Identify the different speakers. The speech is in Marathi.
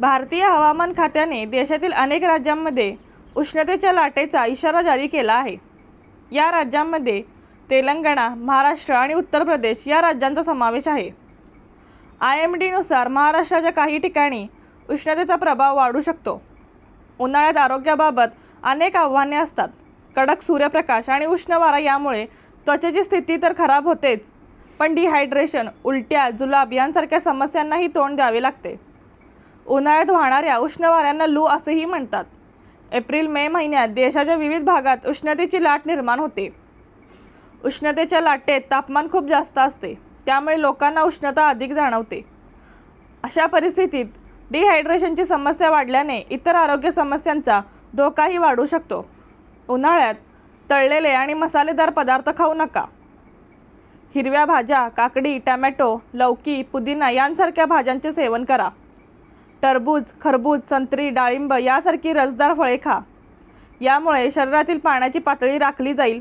Speaker 1: भारतीय हवामान खात्याने देशातील अनेक राज्यांमध्ये उष्णतेच्या लाटेचा इशारा जारी केला आहे. या राज्यांमध्ये तेलंगणा महाराष्ट्र आणि उत्तर प्रदेश या राज्यांचा समावेश आहे. आय एम डीनुसार महाराष्ट्राच्या काही ठिकाणी उष्णतेचा प्रभाव वाढू शकतो. उन्हाळ्यात आरोग्याबाबत अनेक आव्हाने असतात. कडक सूर्यप्रकाश आणि उष्ण वारा यामुळे त्वचेची स्थिती तर खराब होतेच पण डिहायड्रेशन उलट्या जुलाब यांसारख्या समस्यांनाही तोंड द्यावे लागते. उन्हाळ्यात वाहणाऱ्या उष्ण वाऱ्यांना लू असेही म्हणतात. एप्रिल मे महिन्यात देशाच्या विविध भागात उष्णतेची लाट निर्माण होते. उष्णतेच्या लाटेत तापमान खूप जास्त असते. त्यामुळे लोकांना उष्णता अधिक जाणवते. अशा परिस्थितीत डिहायड्रेशनची समस्या वाढल्याने इतर आरोग्य समस्यांचा धोकाही वाढू शकतो. उन्हाळ्यात तळलेले आणि मसालेदार पदार्थ खाऊ नका. हिरव्या भाज्या काकडी टमॅटो लौकी पुदिना यांसारख्या भाज्यांचे सेवन करा. टरबूज खरबूज संत्री डाळिंब यासारखी रसदार फळे खा. यामुळे शरीरातील पाण्याची पातळी राखली जाईल.